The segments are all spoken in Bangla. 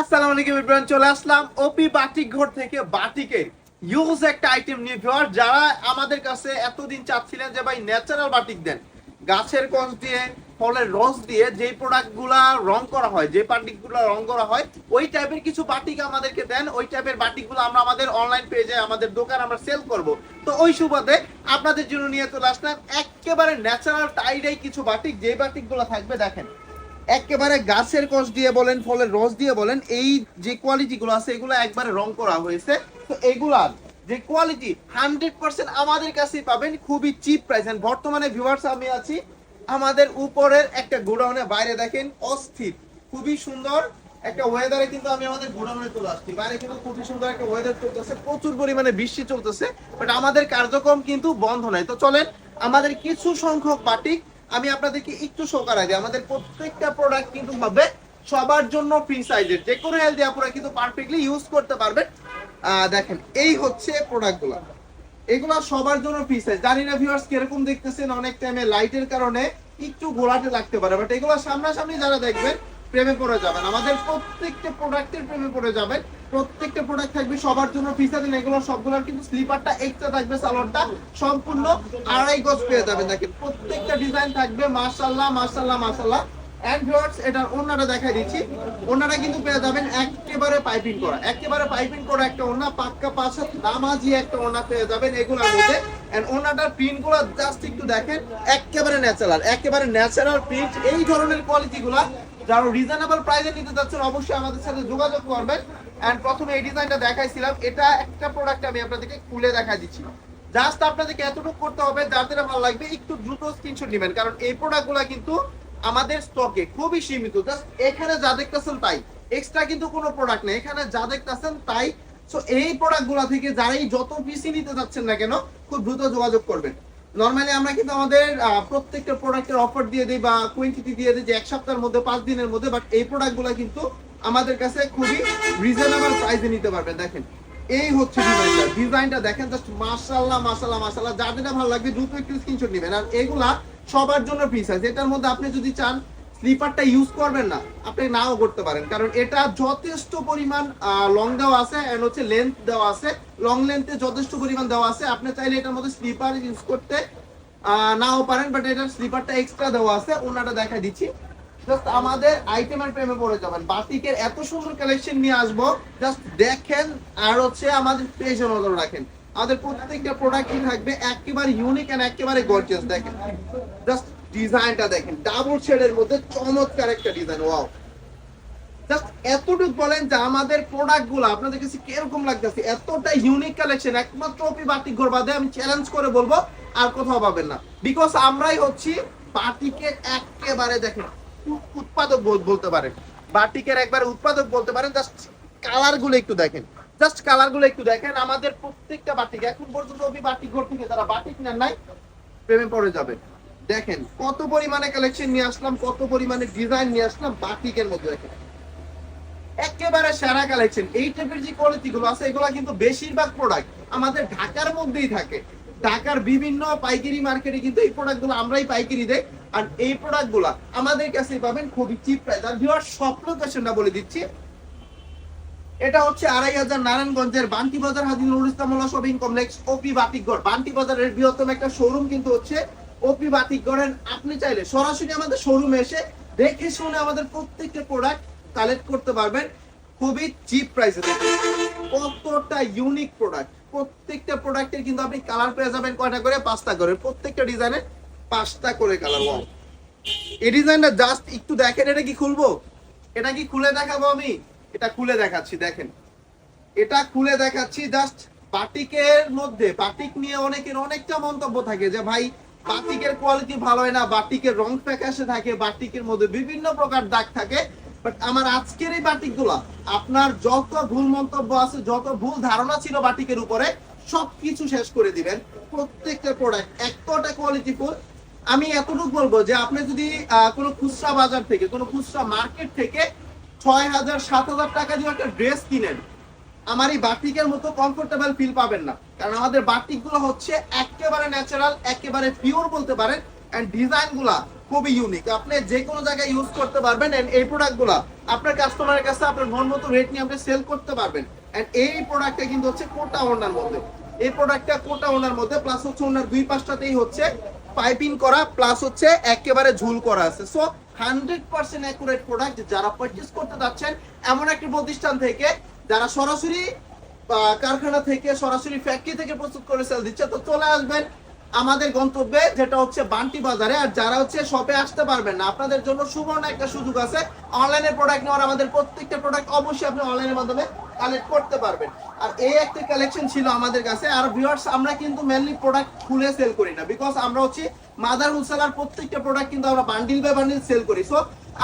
আসসালামু আলাইকুম এভরিওয়ান চলে আসলাম ওপি বাটিক ঘর থেকে। বাটিকের ইউজ একটা আইটেম নিয়ে ভিউয়ার, যারা আমাদের কাছে এতদিন চাচ্ছিলেন যে ভাই ন্যাচারাল বাটিক দেন, গাছের দিয়ে, ফলের রস দিয়ে প্রোডাক্টগুলা রং করা হয়, যে বাটিকগুলো রং করা হয়, ওই টাইপের কিছু বাটিক আমাদেরকে দেন। ওই টাইপের বাটিকগুলো আমরা আমাদের অনলাইন পেজে আমাদের দোকান আমরা সেল করব। তো ওই সুবাদে আপনাদের জন্য নিয়ে চলে আসলাম। একেবারে ন্যাচারাল টাইডাই কিছু বাটিক যে বাটিকগুলো থাকবে, দেখেন। একেবারে গাছের কষ দিয়ে বলেন, ফলের রস দিয়ে বলেন, এই যে কোয়ালিটি গুলো আছে, এগুলো একবারে রং করা হয়েছে। তো এগুলার যে কোয়ালিটি হান্ড্রেড পার্সেন্ট আমাদের কাছেই পাবেন, খুবই চিপ প্রাইস বর্তমানে ভিউয়ার্স আমি আছি, আমাদের উপরের একটা গোডাউনে, বাইরে দেখেন, অস্থির, খুবই সুন্দর। একটা ওয়েদারে কিন্তু আমি আমাদের গোডাউনে চলে আসছি। বাইরে কিন্তু খুবই সুন্দর একটা ওয়েদার চলতেছে, প্রচুর পরিমাণে বৃষ্টি চলতেছে বাট আমাদের কার্যক্রম কিন্তু বন্ধ নাই। তো চলেন, আমাদের কিছু সংখ্যক বাটিক আমি আপনাদেরকে একটু শো করাই দিই। আমাদের প্রত্যেকটা প্রোডাক্ট কিন্তু হবে সবার জন্য ফ্রি সাইজের যে কোনো হেলদি আপুরা কিন্তু পারফেক্টলি ইউজ করতে পারবেন। দেখেন, এই হচ্ছে প্রোডাক্টগুলো এগুলো সবার জন্য ফ্রি সাইজ জানি না ভিউয়ার্স কীরকম দেখতেছেন, অনেক টাইমে লাইটের কারণে একটু ঘোলাটে লাগতে পারে। বাট এগুলো সামনাসামনি যারা দেখবেন, প্রেমে পড়ে যাবেন। আমাদের প্রত্যেকটা প্রোডাক্টের প্রেমে পড়ে যাবেন। প্রত্যেকটা প্রোডাক্ট থাকবে, সবার জন্য সাইজ এগুলো সবগুলোর, কিন্তু স্লিপারটা এক্সট্রা থাকবে সালোয়ারটা সম্পূর্ণ আড়াই গজ পেয়ে যাবেন দেখেন। প্রত্যেকটা ডিজাইন থাকবে দেখাই দিচ্ছি। ওন্নাটা কিন্তু পেয়ে যাবেন একেবারে পাইপিং করা। একেবারে পাইপিং করা একটা পাক্কা নামাজি একটা পেয়ে যাবেন জাস্ট একটু দেখেন, একেবারে ন্যাচারাল একেবারে ন্যাচারাল প্রিন্ট এই ধরনের কোয়ালিটি গুলা যারা রিজনেবল প্রাইসে নিতে যাচ্ছেন, অবশ্যই আমাদের সাথে যোগাযোগ করবেন। এন্ড প্রথমে এই ডিজাইনটা দেখাইছিলাম। এটা একটা প্রোডাক্ট আমি আপনাদেরকে খুলে দেখাই দিচ্ছি। জাস্ট আপনাদেরকে এতটুকু করতে হবে যাদের ভালো লাগবে, একটু দ্রুত স্ক্রিনশট নেবেন। কারণ এই প্রোডাক্টগুলো কিন্তু আমাদের স্টকে খুবই সীমিত। জাস্ট এখানে যা দেখতেছেন তাই। এক্সট্রা কিন্তু কোনো প্রোডাক্ট নেই। এখানে যা দেখতেছেন তাই। সো এই প্রোডাক্টগুলো থেকে যারাই যত পিসি নিতে যাচ্ছেন না কেন, খুব দ্রুত যোগাযোগ করবেন। নর্মালি আমরা কিন্তু আমাদের প্রত্যেকটা প্রোডাক্টের অফার দিয়ে দিই বা কোয়ান্টিটি দিয়ে দিই যে এক সপ্তাহের মধ্যে, পাঁচ দিনের মধ্যে বাট এই প্রোডাক্টগুলো কিন্তু আমাদের কাছে খুবই রিজনেবল প্রাইসে নিতে পারবেন। দেখেন, এই হচ্ছে ডিজাইনটা ডিজাইনটা দেখেন জাস্ট মাশাআল্লাহ মাশাআল্লাহ মাশাআল্লাহ যাদের ভালো লাগবে দ্রুত একটু স্ক্রিনশট নেবেন। আর এগুলা সবার জন্য ফ্রি আছে এটার মধ্যে আপনি যদি চান স্লিপারটা ইউজ করবেন না, আপনি নাও করতে পারেন। কারণ এটা যথেষ্ট পরিমাণ লং দেওয়া আছে এন্ড হচ্ছে লেন্থ দেওয়া আছে। লং লেন্থে যথেষ্ট পরিমাণ দেওয়া আছে। আপনি চাইলে এটার মধ্যে স্লিপার ইউজ করতে নাও পারেন বাট এটার স্লিপারটা এক্সট্রা দেওয়া আছে। ওনাটা দেখা দিচ্ছি। জাস্ট আমাদের আইটেমের প্রেমে পড়ে যাবেন। বাটিকের এত সুন্দর কালেকশন নিয়ে আসব। জাস্ট দেখেন আর হচ্ছে আমাদের পেজে নজর রাখেন। আমাদের প্রত্যেকটা প্রোডাক্টই থাকবে একেবারে ইউনিক এন্ড একেবারে গর্জিয়াস দেখেন। জাস্ট ডিজাইনটা দেখেন ডাবল শেডের মধ্যে চমৎকার একটা ডিজাইন, ওয়াও। জাস্ট এতটুকু বলেন যে আমাদের প্রোডাক্টগুলো আপনাদের কাছে কীরকম লাগতেছে? এতটা ইউনিক কালেকশন একমাত্র অপি বাটিক ঘর বাদে আমি চ্যালেঞ্জ করে বলব, আর কোথাও পাবেন না। বিকজ আমরাই হচ্ছি বাটিকের একেবারে দেখেন, উৎপাদক বল- বলতে পারেন। বাটিকের একবারে উৎপাদক বলতে পারেন জাস্ট কালারগুলো একটু দেখেন। জাস্ট কালারগুলো একটু দেখেন, আমাদের প্রত্যেকটা বাটিক, এখন পর্যন্ত অপি বাটিক ঘর থেকে যারা বাটিক নেন নাই, প্রেমে পড়ে যাবে দেখেন, কত পরিমাণে কালেকশন নিয়ে আসলাম, কত পরিমাণে ডিজাইন নিয়ে আসলাম, বাটিকের মধ্যে দেখেন। একেবারে সেরা কালেকশন এই টাইপের যে কোয়ালিটি গুলো আছে, এগুলো কিন্তু বেশিরভাগ প্রোডাক্ট আমাদের ঢাকার মধ্যেই থাকে। ঢাকার বিভিন্ন পাইকারি মার্কেটে কিন্তু এই প্রোডাক্টগুলো আমরাই পাইকারি দেই। আর এই প্রোডাক্টগুলা আমাদের কাছে পাবেন খুবই চিপ প্রাইস আর ভিউয়ার সব লোকেশনটা বলে দিচ্ছি। এটা হচ্ছে আড়াই হাজার নারায়ণগঞ্জের Banti Bazar, Haji Nurul Islamullah shopping complex OP Batikgarh Banti বাজারের বৃহত্তম একটা শোরুম কিন্তু হচ্ছে ওপি করেন, আপনি চাইলে সরাসরি আমাদের শোরুমে এসে দেখে শুনে আমাদের প্রত্যেকটা প্রোডাক্ট কালেক্ট করতে পারবেন। খুবই চিপ প্রাইসে কতটা ইউনিক প্রোডাক্ট প্রত্যেকটা প্রোডাক্টের কিন্তু আপনি কালার পেয়ে যাবেন কয়টা করে? পাঁচটা করে। প্রত্যেকটা ডিজাইনের পাঁচটা করে কালার এই ডিজাইনটা জাস্ট একটু দেখেন, এটা কি খুলবো? এটা কি খুলে দেখাবো আমি? এটা খুলে দেখাচ্ছি, দেখেন। এটা খুলে দেখাচ্ছি জাস্ট বাটিকের মধ্যে। বাটিক নিয়ে অনেকের অনেকটা মন্তব্য থাকে যে, ভাই বাটিকের কোয়ালিটি ভালো হয় না, বাটিকের রং ফ্যাকাশে থাকে, বাটিকের মধ্যে বিভিন্ন প্রকার দাগ থাকে। বাট আমার আজকের এই বাটিকগুলা, আপনার যত ভুল মন্তব্য আছে, যত ভুল ধারণা ছিল বাটিকের উপরে, সবকিছু শেষ করে দিবেন। প্রত্যেকটা প্রোডাক্ট এতটা কোয়ালিটি ফুল আমি এতটুকু বলব যে আপনি যদি কোনো খুচরা বাজার থেকে, কোনো খুচরা মার্কেট থেকে ছয় হাজার, সাত হাজার টাকা দিয়ে একটা ড্রেস কিনেন আমার এই বাটিকের মতো কমফোর্টেবল ফিল পাবেন না। কারণ আমাদের বাটিকগুলো হচ্ছে একেবারে ন্যাচারাল একেবারে পিওর বলতে পারেন এন্ড ডিজাইনগুলা খুবই ইউনিক আপনি যে কোনো জায়গায় ইউজ করতে পারবেন এন্ড এই প্রোডাক্টগুলা আপনার কাস্টমারের কাছে, আপনার মন মতো রেট নিয়ে আপনি সেল করতে পারবেন। এন্ড এই প্রোডাক্টটা কিন্তু হচ্ছে কোটা ওনার মধ্যে। এই প্রোডাক্টটা কোটা ওনার মধ্যে প্লাস হচ্ছে ওনার দুই পাশটাতেই হচ্ছে পাইপিং করা প্লাস হচ্ছে একেবারে ঝুল করা আছে। So hundred percent accurate product যারা পারচেস করতে যাচ্ছেন, এমন একটি প্রতিষ্ঠান থেকে যারা সরাসরি কারখানা থেকে, সরাসরি ফ্যাক্টরি থেকে প্রস্তুত করে সেল দিচ্ছে, তো চলে আসবেন আমাদের গন্তব্যে, যেটা হচ্ছে বান্টি বাজারে। আর যারা হচ্ছে শপে আসতে পারবেন না, আপনাদের জন্য সুবর্ণ একটা সুযোগ আছে। অনলাইনে প্রোডাক্ট নেওয়ার আমাদের প্রত্যেকটা প্রোডাক্ট অবশ্যই আপনি অনলাইনের মাধ্যমে কালেক্ট করতে পারবেন। আর এই একটা কালেকশন ছিল আমাদের কাছে। আর ভিউয়ার্স আমরা কিন্তু মেনলি প্রোডাক্ট খুলে সেল করি না বিকজ আমরা হচ্ছে মাদার হোলসেলার প্রত্যেকটা প্রোডাক্ট কিন্তু আমরা বান্ডিল বাই বান্ডিল সেল করি। সো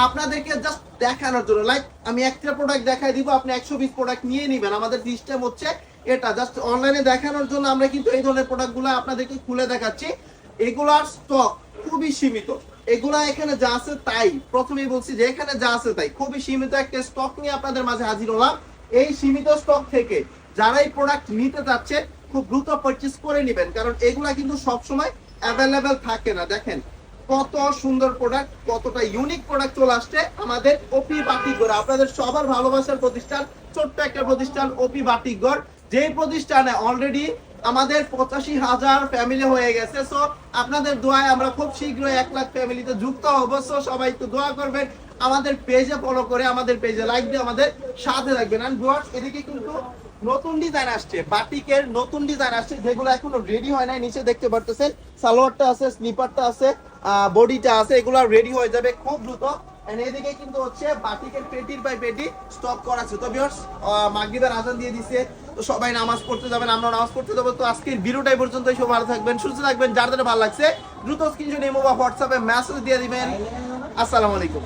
আপনাদেরকে জাস্ট দেখানোর জন্য লাইক আমি একটা প্রোডাক্ট দেখাই দিব, আপনি একশো বিশ প্রোডাক্ট নিয়ে নেবেন। আমাদের সিস্টেম হচ্ছে এটা। জাস্ট অনলাইনে দেখানোর জন্য আমরা কিন্তু এই ধরনের প্রোডাক্টগুলো আপনাদেরকে খুলে দেখাচ্ছি। এগুলার স্টক খুবই সীমিত। এগুলা এখানে যা আছে তাই। প্রথমেই বলছি যে এখানে যা আছে তাই। খুবই সীমিত একটা স্টক নিয়ে আপনাদের মাঝে হাজির হলাম। এই সীমিত স্টক থেকে যারা এই প্রোডাক্ট নিতে চাচ্ছে খুব দ্রুত পারচেজ করে নেবেন। কারণ এগুলা কিন্তু সবসময় অ্যাভেলেবেল থাকে না। দেখেন, কত সুন্দর প্রোডাক্ট কতটা ইউনিক প্রোডাক্ট চলে আসছে আমাদের ওপি বাটিকগড় আপনাদের সবার ভালোবাসার প্রতিষ্ঠান, ছোট্ট একটা প্রতিষ্ঠান ওপি বাটিকগড় যে প্রতিষ্ঠানে অলরেডি আমাদের পঁচাশি হাজার ফ্যামিলি হয়ে গেছে। সো আপনাদের দোয়ায় আমরা খুব শীঘ্রই এক লাখ ফ্যামিলিতে যুক্ত হব। সো সবাই একটু দোয়া করবেন। আমাদের পেজে ফলো করে, আমাদের পেজে লাইক দিয়ে আমাদের সাথে থাকবেন। আর ভিউয়ার্স এদিকে কিন্তু নতুন ডিজাইন আসছে, বাটিকের নতুন ডিজাইন আসছে, যেগুলো এখনও রেডি হয় নাই, নিচে দেখতে পারতেছেন, সালোয়ারটা আছে স্লিপারটা আছে বডিটা আছে, এগুলো রেডি হয়ে যাবে খুব দ্রুত। এদিকে কিন্তু হচ্ছে বাটিকের পেটির বাই পেটি স্টক করা আছে। তো ভিউয়ার্স মাগরিবের আজান দিয়ে দিছে। তো সবাই নামাজ পড়তে যাবেন, আমরা নামাজ পড়তে যাব। তো আজকের ভিডিওটাই পর্যন্ত সব ভালো থাকবেন, সুস্থ থাকবেন। যার যারা ভালো লাগছে, দ্রুত স্ক্রিনশট ইমো বা হোয়াটসঅ্যাপে মেসেজ দিয়ে দিবেন। আসসালামু আলাইকুম।